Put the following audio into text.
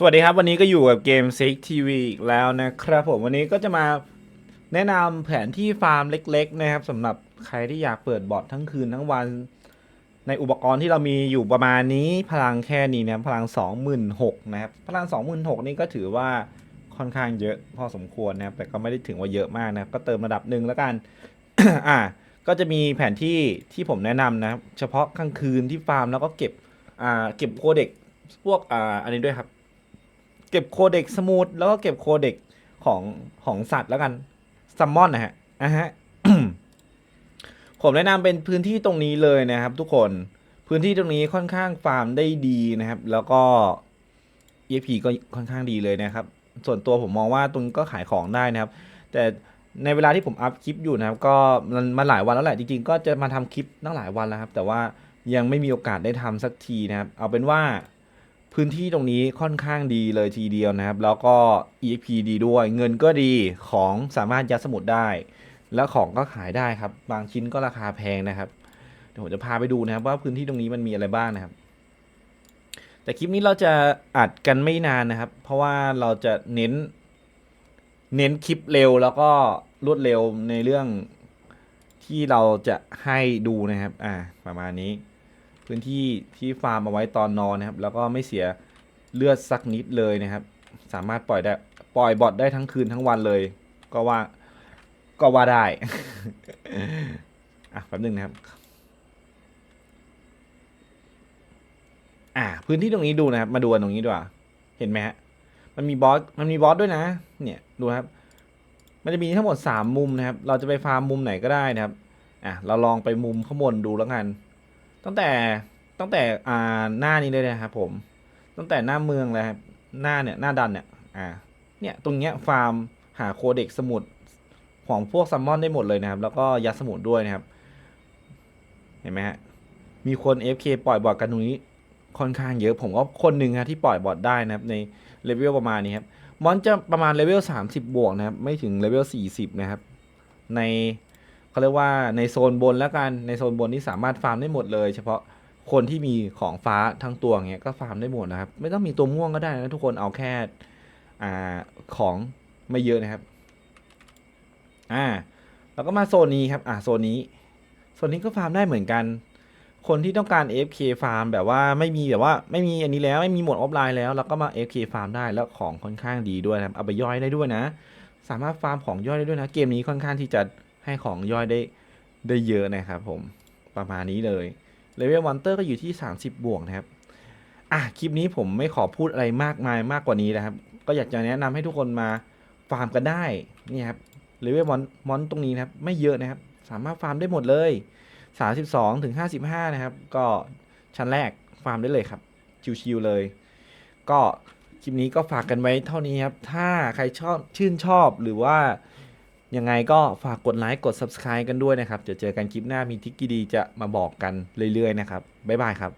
สวัสดีครับ วันนี้ก็อยู่กับเกม Six TV อีกแล้วนะครับผมวันนี้ก็จะมาแนะนำแผนที่ฟาร์มเล็ก ๆ นะครับสำหรับใครที่อยากเปิดบอททั้งคืนทั้งวัน ในอุปกรณ์ที่เรามีอยู่ประมาณนี้พลังแค่นี้นะครับพลัง 26,000นะครับพลัง 26,000นี่ก็ถือว่าค่อนข้างเยอะพอสมควรนะครับแต่ก็ไม่ได้ถึงว่าเยอะมากนะก็เติมระดับหนึ่งแล้วกัน อ่า ก็จะมีแผนที่ที่ผมแนะนำนะเฉพาะกลางคืนที่ฟาร์มแล้วก็เก็บอ่าเก็บโคเด็กพวกอ่าอันนี้ด้วยครับ เก็บโคเด็กสมูทแล้วก็เก็บโคเด็กของของสัตว์แล้วกันซัมมอนนะฮะอะฮะ ผมแนะนำเป็นพื้นที่ตรงนี้เลยนะครับ ทุกคนพื้นที่ตรงนี้ค่อนข้างฟาร์มได้ดีนะครับ แล้วก็ EP ก็ค่อนข้างดีเลยนะครับ ส่วนตัวผมมองว่าตรงนี้ก็ขายของได้นะครับ แต่ในเวลาที่ผมอัพคลิปอยู่นะครับ ก็มันมาหลายวันแล้วแหละจริงๆ ก็จะมาทำคลิปตั้งหลายวันแล้วครับ แต่ว่ายังไม่มีโอกาสได้ทำสักทีนะครับ เอาเป็นว่า พื้นที่ตรงนี้ค่อนข้างดีเลยทีเดียวนะครับ แล้วก็ EP ดีด้วย เงินก็ดีของสามารถยัดสมุดได้ แล้วของก็ขายได้ครับ บางชิ้นก็ราคาแพงนะครับเดี๋ยวผมจะพาไปดูนะครับ ว่าพื้นที่ตรงนี้มันมีอะไรบ้างนะครับ แต่คลิปนี้เราจะอัดกันไม่นานนะครับ เพราะว่าเราจะเน้น เน้นคลิปเร็วแล้วก็รวดเร็วในเรื่องที่เราจะให้ดูนะครับ อ่า ประมาณนี้ พื้นที่ที่ฟาร์มเอาไว้ตอนนอนนะครับ แล้วก็ไม่เสียเลือดสักนิดเลยนะครับ สามารถปล่อยได้ปล่อยบอทได้ทั้งคืนทั้งวันเลย ก็ว่าก็ว่าได้ อะแป๊บนึงนะครับ อ่าพื้นที่ตรงนี้ดูนะครับ มาดูกันตรงนี้ดีกว่า เห็นไหมฮะ มันมีบอส มันมีบอสด้วยนะ เนี่ยดูครับ มันจะมีทั้งหมดสามมุมนะครับ เราจะไปฟาร์มมุมไหนก็ได้นะครับ อะเราลองไปมุมข้างบนดูแล้วกัน ตั้งแต่ตั้งแต่อ่าหน้านี้เลยนะครับผม ตั้งแต่หน้าเมืองเลยครับหน้าเนี่ยหน้าดันเนี่ยอ่าเนี่ยตรงเนี้ยฟาร์มหาโคเด็กสมุดของพวกซัมมอนได้หมดเลยนะครับ แล้วก็ยัดสมุดด้วยนะครับ เห็นไหมฮะมีคน FK ปล่อยบอทกันตรงนี้ค่อนข้างเยอะผมก็คนหนึ่งครับที่ปล่อยบอทได้นะครับ ในเลเวลประมาณนี้ครับมอนจะประมาณเลเวล30 บวกนะครับ ไม่ถึงเลเวล40 นะครับ ใน เขาเรียกว่าในโซนบนแล้วกันในโซนบนที่สามารถฟาร์มได้หมดเลย เฉพาะคนที่มีของฟ้าทั้งตัวเงี้ยก็ฟาร์มได้หมดนะครับ ไม่ต้องมีตัวม่วงก็ได้นะทุกคนเอาแค่อ่าของไม่เยอะนะครับอ่าแล้วก็มาโซนนี้ครับอ่าโซนนี้โซนนี้ก็ฟาร์มได้เหมือนกัน คนที่ต้องการ AFK ฟาร์มแบบว่าไม่มีแบบว่าไม่มีอันนี้แล้วไม่มีหมดออฟไลน์แล้วแล้วก็มา AFK ฟาร์มได้แล้วของค่อนข้างดีด้วยนะครับเอาไปย่อยได้ด้วยนะ สามารถฟาร์มของย่อยได้ด้วยนะ เกมนี้ค่อนข้างที่จะ ให้ของย่อยได้ได้เยอะนะครับผมประมาณนี้เลยเลเวลมอนเตอร์ก็อยู่ที่ 30 บวกนะครับ อะ คลิปนี้ผมไม่ขอพูดอะไรมากมายมากกว่านี้นะครับ ก็อยากจะแนะนำให้ทุกคนมาฟาร์มกันได้นี่ครับเลเวลมอนมอนตรงนี้นะครับ ไม่เยอะนะครับ สามารถฟาร์มได้หมดเลย 32ถึง55 นะครับ ก็ชั้นแรกฟาร์มได้เลยครับ ชิวๆเลย ก็คลิปนี้ก็ฝากกันไว้เท่านี้ครับ ถ้าใครชอบชื่นชอบหรือว่า ยังไงก็ฝากกดไลค์กด Subscribe กันด้วยนะครับ เดี๋ยวเจอกันคลิปหน้ามีทิกดีจะมาบอกกันเรื่อยๆนะครับ บ๊ายบายครับ